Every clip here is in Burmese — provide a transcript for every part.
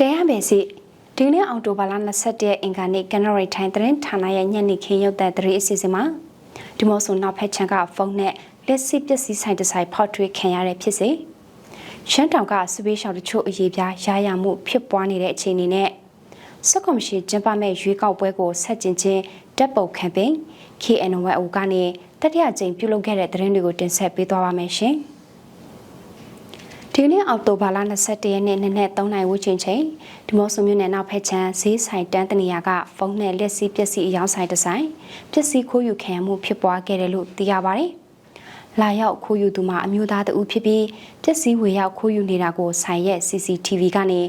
တရားမယ်စီဒီနေ့အောက်တိုဘာလ21ရက်အင်္ဂါနေ့ကန်နရီထိုင်သတင်းဌာနရဲ့ညနေခင်းရုပ်သံသတင်းအစီအစဉ်မှာဒီမော့ဆိုနောက်ဖက်ချန်ကဖုန်းနဲ့လက်စစ်ပစ္စည်းဆိုင်တစ်ဆိုင်ဖောက်ထွေးခံရတဲ့ဖြစ်စေရှမ်းတောင်ကစပေးရှောင်တချို့အရေးပြားရာရမှုဖြစ်ပွားနေတဲ့အခြေအနေနဲ့စက်ကွန်မရှိကျင်းပမဲ့ရွေးကောက်ပွဲကိုဆက်ကျင်ချင်းတပ်ပုတ်ကမ်ပိန်း KNYO ကနေတတိယကြိမ်ပြုလုပ်ခဲ့တဲ့သတင်းတွေကိုတင်ဆက်ပေးသွားပါမယ်ရှင်။ ဒီနေ့အောက်တိုဘာလ21ရက်နေ့နနက်3နာရီဝန်းကျင်ချိန်ဒီမော့ဆိုမြို့နယ်နောက်ဖက်ချမ်းဈေးဆိုင်တန်းတနေရာကဖုန်းနဲ့လက်စီပစ္စည်းအယောင်ဆိုင်တစ်ဆိုင်ပစ္စည်းခိုးယူခံရမှုဖြစ်ပွားခဲ့တယ်လို့သိရပါတယ်။လာရောက်ခိုးယူသူမှာအမျိုးသားတဦးဖြစ်ပြီးပစ္စည်းဝေရောက်ခိုးယူနေတာကိုဆိုင်ရဲ့ CCTV ကနေ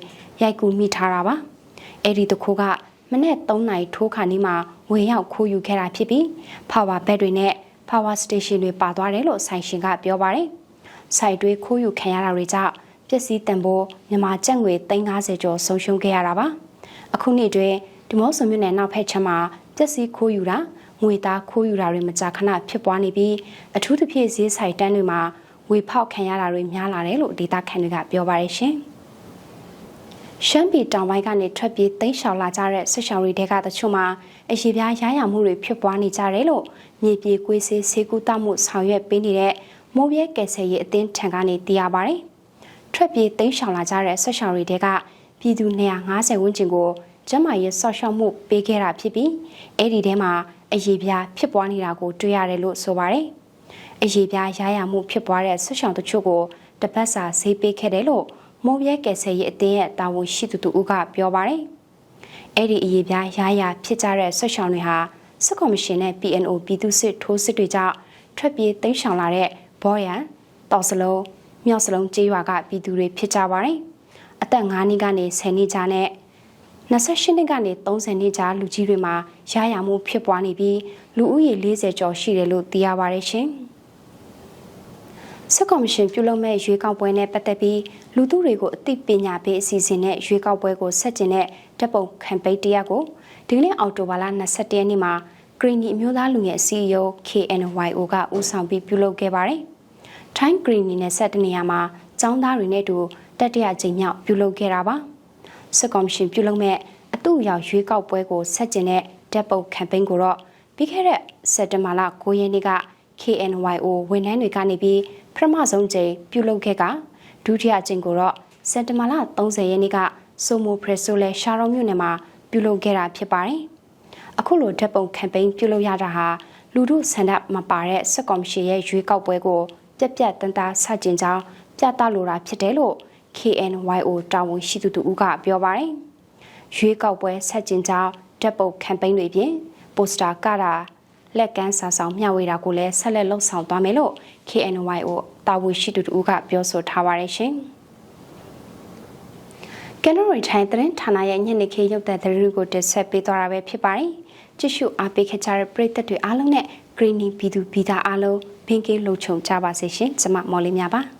ရိုက်ကူမိထားတာပါ။အဲ့ဒီတခိုးကမနေ့3နာရီထိုးခါနီးမှာဝေရောက်ခိုးယူခဲ့တာဖြစ်ပြီး power bank တွေနဲ့ power station တွေပါသွားတယ်လို့ဆိုင်ရှင်ကပြောပါတယ်။ စိုက်တွေးခိုးယူခံရတာတွေကြောင့်ပစ္စည်းတန်ဖိုးမြန်မာကျပ်ငွေ350ကျော်ဆုံးရှုံးခဲ့ရတာပါအခုနှစ်တွင်ဒီမော့ဆိုမြို့နယ်နောက်ဖက်ချမ်းမှာပစ္စည်းခိုးယူတာငွေသားခိုးယူတာတွေမကြာခဏဖြစ်ပွားနေပြီးအထူးသဖြင့်ဈေးဆိုင်တန်းတွေမှာဝေဖောက်ခံရတာတွေများလာတယ်လို့ဒေတာခန်တွေကပြောပါရရှင်ရှမ်းပြည်တောင်ပိုင်းကနေထွက်ပြေးတိမ်းရှောင်လာကြတဲ့ဆွရှောင်တွေတဲကတချို့မှာအရှိပြားရရမှုတွေဖြစ်ပွားနေကြတယ်လို့မြေပြေကွေးစေးစေကူတမှုဆောင်ရွက်ပေးနေတဲ့ မိုးပြဲကယ်ဆယ်ရေးအသင်းထံကနေသိရပါတယ်။ထွက်ပြေးတိမ်းရှောင်လာကြတဲ့ဆက်ရှောင်တွေကပြည်သူ250ဝန်းကျင်ကိုကျမရဲ့ဆော့ရှော့မှုပေးခဲ့တာဖြစ်ပြီးအဲ့ဒီထဲမှာအရေးပြားဖြစ်ပွားနေတာကိုတွေ့ရတယ်လို့ဆိုပါတယ်။အရေးပြားရရမှုဖြစ်ပွားတဲ့ဆက်ရှောင်တချို့ကိုတပတ်စာဈေးပေးခဲ့တယ်လို့မိုးပြဲကယ်ဆယ်ရေးအသင်းရဲ့တာဝန်ရှိသူတူကပြောပါတယ်။အဲ့ဒီအရေးပြားရရဖြစ်ကြတဲ့ဆက်ရှောင်တွေဟာစစ်ကော်မရှင်နဲ့ PNO ပြည်သူစစ်ထိုးစစ်တွေကြောင့်ထွက်ပြေးတိမ်းရှောင်လာတဲ့ ဘောရန်တော်စလုံးမြောက်စလုံးကျေးရွာကပြည်သူတွေဖြစ်ကြပါတယ်။အသက်9နှစ်ကနေ10နှစ်ကြားနဲ့28နှစ်ကနေ30နှစ်ကြားလူကြီးတွေမှာရရမှုဖြစ်ပွားနေပြီးလူဦးရေ40ကျော်ရှိတယ်လို့သိရပါတယ်ရှင်။စစ်ကော်မရှင်ပြုလုပ်မဲ့ရွေးကောက်ပွဲနဲ့ပတ်သက်ပြီးလူသူတွေကိုအသိပညာပေးအစီအစဉ်နဲ့ရွေးကောက်ပွဲကိုဆက်ကျင်တဲ့တပ်ပုံကမ်ပိန်းတရားကိုဒီနေ့အောက်တိုဘာလ22ရက်နေ့မှာ ဂရီနီအမျိုးသားလူငယ် CEO KNYO ကဦးဆောင်ပြီးပြုလုပ်ခဲ့ပါတယ်။ထိုင်းဂရီနီနဲ့ဆက်တဲ့နေရာမှာចောင်းသားတွေနဲ့တူတတိယကြိမ်မြောက်ပြုလုပ်ခဲ့တာပါ။စစ်ကော်မရှင်ပြုလုပ်မဲ့အတူရောက်ရွေးကောက်ပွဲကိုဆက်ကျင်တဲ့တပ်ပုတ်ကမ်ပိန်းကိုတော့ပြီးခဲ့တဲ့စက်တင်ဘာလ9ရက်နေ့က KNYO ဝန်ထမ်းတွေကနေပြီးပထမဆုံးကြိမ်ပြုလုပ်ခဲ့ကဒုတိယကြိမ်ကိုတော့စက်တင်ဘာလ30ရက်နေ့ကဆိုမိုပရက်ဆိုလဲရှာရောမြို့နယ်မှာပြုလုပ်ခဲ့တာဖြစ်ပါတယ်။ အခုလိုဓာတ်ပုံကမ်ပိန်းပြုလုပ်ရတာဟာလူထုဆန္ဒမပါတဲ့စစ်ကော်မရှင်ရဲ့ရွေးကောက်ပွဲကိုပြက်ပြက်တန်းသားဆန့်ကျင်ကြောင်းပြသလိုတာဖြစ်တယ်လို့ KNYO တာဝန်ရှိသူတူကပြောပါတယ်။ရွေးကောက်ပွဲဆန့်ကျင်ကြောင်းဓာတ်ပုံကမ်ပိန်းတွေပြင်ပိုစတာကတာလက်ကမ်းစာဆောင်မျှဝေတာကိုလည်းဆက်လက်လှုပ်ဆောင်သွားမယ်လို့ KNYO တာဝန်ရှိသူတူကပြောဆိုထားပါတယ်ရှင်။ကနရိုထိုင်တဲ့ဌာနရဲ့ညနေခင်းရုပ်သံသတင်းကိုတင်ဆက်ပေးသွားတာပဲဖြစ်ပါတယ်။ ကြည့်ရှုအားပေးခဲ့ကြတဲ့ပရိသတ်တွေအားလုံးနဲ့ Greening ပြည်သူပြည်သားအားလုံးဘင်းကင်းလုံခြုံကြပါစေရှင်။ကျွန်မမော်လေးများပါ။